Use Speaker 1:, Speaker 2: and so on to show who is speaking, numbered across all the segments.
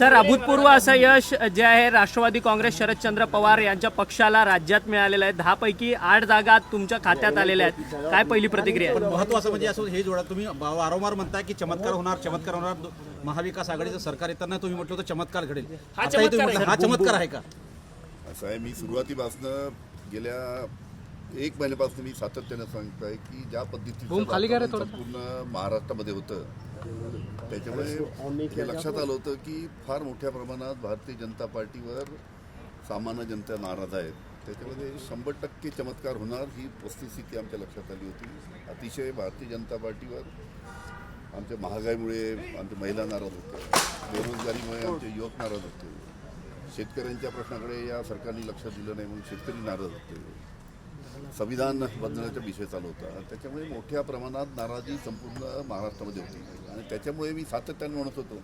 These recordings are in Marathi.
Speaker 1: सर अभूतपूर्व असं यश जे आहे राष्ट्रवादी काँग्रेस शरदचंद्र पवार यांच्या पक्षाला राज्यात मिळालेलं आहे. दहा पैकी आठ जागा तुमच्या खात्यात आलेल्या आहेत. काय पहिली प्रतिक्रिया? आहे
Speaker 2: पण महत्वाचं म्हणजे असं हे जोडा तुम्ही वारंवार म्हणताय की चमत्कार होणार चमत्कार होणार. महाविकास आघाडीचं सरकार येताना तुम्ही म्हटलं होतं चमत्कार घडेल. हा चमत्कार आहे का?
Speaker 3: असं आहे मी सुरुवातीपासनं गेल्या एक महिन्यापासून मी सातत्यानं सांगतोय की ज्या पद्धतीचं संपूर्ण महाराष्ट्रामध्ये होतं त्याच्यामुळे हे लक्षात आलं होतं की फार मोठ्या प्रमाणात भारतीय जनता पार्टीवर सामान्य जनता नाराज आहेत. त्याच्यामध्ये शंभर टक्के चमत्कार होणार ही वस्तुस्थिती आमच्या लक्षात आली होती. अतिशय भारतीय जनता पार्टीवर आमच्या महागाईमुळे आमच्या महिला नाराज होत्या बेरोजगारीमुळे आमचे युवक नाराज होते. शेतकऱ्यांच्या प्रश्नाकडे या सरकारने लक्ष दिलं नाही म्हणून शेतकरी नाराज होते. संविधान बदलण्याचा विषय चालू होता. त्याच्यामुळे मोठ्या प्रमाणात नाराजी संपूर्ण महाराष्ट्रामध्ये होती. आणि त्याच्यामुळे मी सातत्याने म्हणत होतो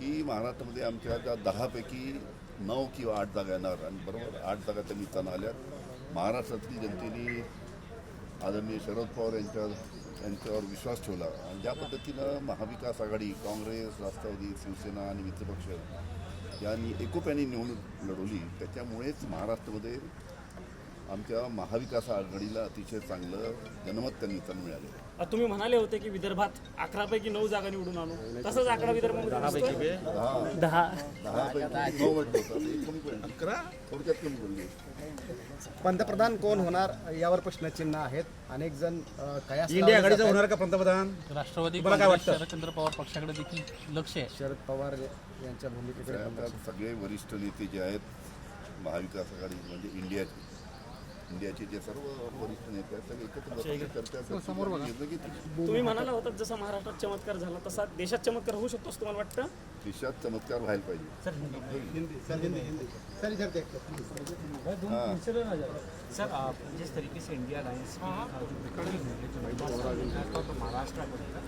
Speaker 3: की महाराष्ट्रामध्ये आमच्या ज्या दहापैकी नऊ किंवा आठ जागा येणार आणि बरोबर आठ जागा त्या निमित्तानं आल्या महाराष्ट्रातील जनतेने आदरणीय शरद पवार यांच्या यांच्यावर विश्वास ठेवला. आणि ज्या पद्धतीनं महाविकास आघाडी काँग्रेस राष्ट्रवादी शिवसेना आणि मित्रपक्ष यांनी एकोप्याने निवडणूक लढवली त्याच्यामुळेच महाराष्ट्रामध्ये आमच्या महाविकास आघाडीला अतिशय चांगलं जनमत त्यांनी त्यांना मिळालं.
Speaker 4: तुम्ही म्हणाले होते की विदर्भात अकरा पैकी नऊ जागा निवडून आणू. तसंच अकरा विदर्भामध्ये दिसतोय.
Speaker 1: दहा.
Speaker 3: दहापैकी नऊ म्हटलं होतं. आता एक कमी पडली थोडक्यात कमी पडली
Speaker 5: पंतप्रधान कोण होणार यावर प्रश्नचिन्ह आहेत. अनेक जण अ, कयास
Speaker 2: इंडिया आघाडीचा. होणार का पंतप्रधान?
Speaker 6: राष्ट्रवादी
Speaker 2: तुम्हाला काय
Speaker 6: काँग्रेस
Speaker 2: वाटतं?
Speaker 6: शरदचंद्र पवार पक्षाकडे देखील लक्ष आहे.
Speaker 5: शरद पवार यांच्या भूमिकेकडे
Speaker 3: आता सगळे वरिष्ठ नेते जे आहेत महाविकास आघाडी म्हणजे इंडियाचे. इंडियाचे जे सर्व वरिष्ठ नेते आहेत सगळे एकत्र चर्चा निर्णय घेतील.
Speaker 4: तुम्ही म्हणाला होता जसा महाराष्ट्रात चमत्कार झाला तसा देशात चमत्कार होऊ शकतो असं तुम्हाला वाटतं?
Speaker 3: देशात चमत्कार व्हायला पाहिजे.
Speaker 5: सर
Speaker 7: सर आप जिस तरीके से इंडिया अलायंस की जो विकल्प है, जो हुआ तो महाराष्ट्र बनेगा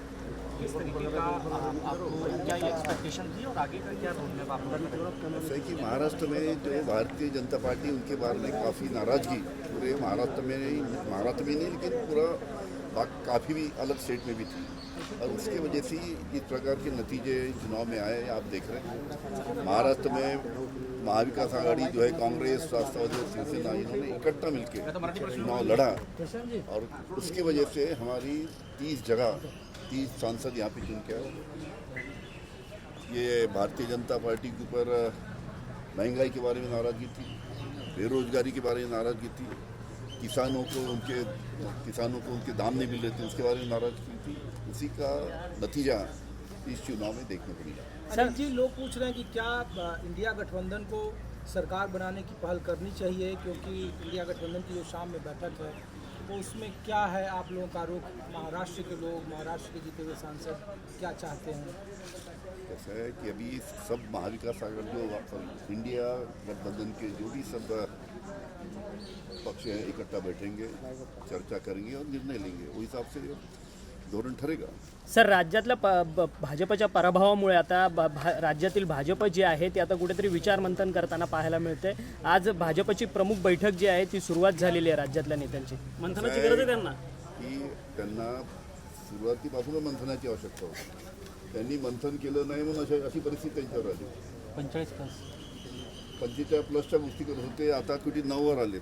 Speaker 7: किस तरीके का आपको क्या एक्सपेक्टेशन थी और आगे का क्या रोड मैप आप लोगों का
Speaker 3: ऐसा है कि महाराष्ट्र में जो भारतीय जनता पार्टी उनके बारे में काफ़ी नाराज़गी पूरे महाराष्ट्र में नहीं महाराष्ट्र में नहीं लेकिन पूरा काफ़ी भी अलग स्टेट में भी थी। और उसके वजह से ही इस प्रकार के नतीजे चुनाव में आए आप देख रहे हैं। महाराष्ट्र में महाविकास आघाड़ी जो है कांग्रेस राष्ट्रवादी और शिवसेना इन्होंने इकट्ठा मिलकर चुनाव लड़ा। और उसकी वजह से हमारी तीस जगह तीस सांसद यहाँ पे चुन के आए। ये भारतीय जनता पार्टी के ऊपर महँगाई के बारे में नाराज़गी थी। बेरोजगारी के बारे में नाराज़गी थी। किसानों को उनके किसानों को उनके दाम नहीं मिल रहे थे उसके बारे में नाराज़गी थी। उसी का नतीजा इस चुनाव में देखने को मिला।
Speaker 8: सर जी लोग पूछ रहे हैं कि क्या इंडिया गठबंधन को सरकार बनाने की पहल करनी चाहिए? क्योंकि इंडिया गठबंधन की जो शाम में बैठक है उसमें क्या है आप लोगों का रुख महाराष्ट्र के लोग, महाराष्ट्र के जीते हुए सांसद, क्या चाहते हैं?
Speaker 3: ऐसा है कि अभी सब महाविकास आघाड़ी जो इंडिया, गठबंधन के जो भी सब पक्ष हैं, इकट्ठा बैठेंगे, चर्चा करेंगे और निर्णय लेंगे। उस हिसाब से धोरण ठरेगा.
Speaker 1: सर राज्यातल्या प ब- भाजपच्या पराभवामुळे आता ब- भा राज्यातील भाजप जे आहे ते आता कुठेतरी विचारमंथन करताना पाहायला मिळते. आज भाजपची प्रमुख बैठक जी आहे ती सुरुवात झालेली आहे राज्यातल्या नेत्यांची.
Speaker 4: मंथनाची गरज आहे त्यांना?
Speaker 3: की त्यांना सुरुवातीपासूनच मंथनाची आवश्यकता होती. त्यांनी मंथन केलं नाही म्हणून अशा अशी परिस्थिती त्यांच्यावर आली.
Speaker 6: पंचेचाळीस प्लस.
Speaker 3: पंचेचाळीस प्लसच्या गोष्टी करत होते आता कुठे नऊवर आले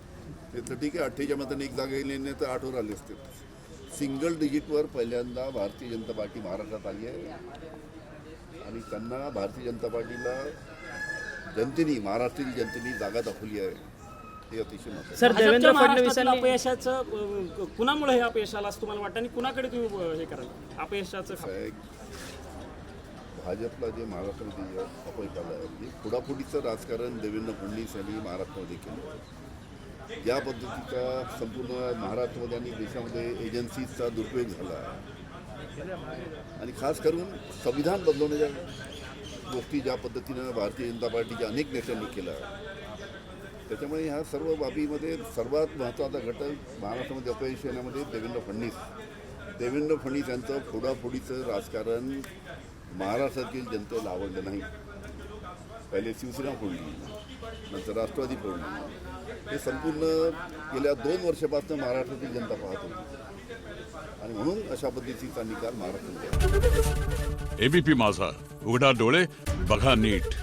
Speaker 3: ते तर ठीक आहे अठ्ठेच्या मताने एक जागा येईल नाही तर आठवर आले असते सिंगल डिजिटवर पहिल्यांदा भारतीय जनता पार्टी महाराष्ट्रात आली आहे. आणि त्यांना भारतीय जनता पार्टीला जनतेने महाराष्ट्रीय जनतेने जागा दाखवली आहे. हे अतिशय महत्त्वाचं
Speaker 1: सर देवेंद्र फडणवीसांनी
Speaker 4: अपयशाचं कुणामुळे हे अपयश आलं असं तुम्हाला वाटतं? आणि कुणाकडे तुम्ही हे कराल? अपयशाचं
Speaker 3: भाजपला जे महाराष्ट्रामध्ये अपयश आलं आहे ते फोडाफोडीचं राजकारण देवेंद्र फडणवीस यांनी महाराष्ट्रामध्ये केलं. या पद्धतीचा संपूर्ण महाराष्ट्रामध्ये आणि देशामध्ये एजन्सीजचा दुरुपयोग झाला. आणि खास करून संविधान बदलवण्याच्या गोष्टी ज्या पद्धतीनं भारतीय जनता पार्टीच्या अनेक नेत्यांनी केलं त्याच्यामुळे ह्या सर्व बाबीमध्ये सर्वात महत्त्वाचा घटक महाराष्ट्रामध्ये अपयश येण्यामध्ये देवेंद्र फडणवीस. देवेंद्र फडणवीस यांचं फोडाफोडीचं राजकारण महाराष्ट्रातील जनतेला आवडलं नाही. पहिले शिवसेना फोडली. नंतर राष्ट्रवादी फोडली. हे संपूर्ण गेल्या दोन वर्षापासून महाराष्ट्रातील जनता पाहत होती. आणि म्हणून अशा पद्धतीचा निकाल महाराष्ट्रात
Speaker 9: एबीपी माझा. उघडा डोळे बघा नीट.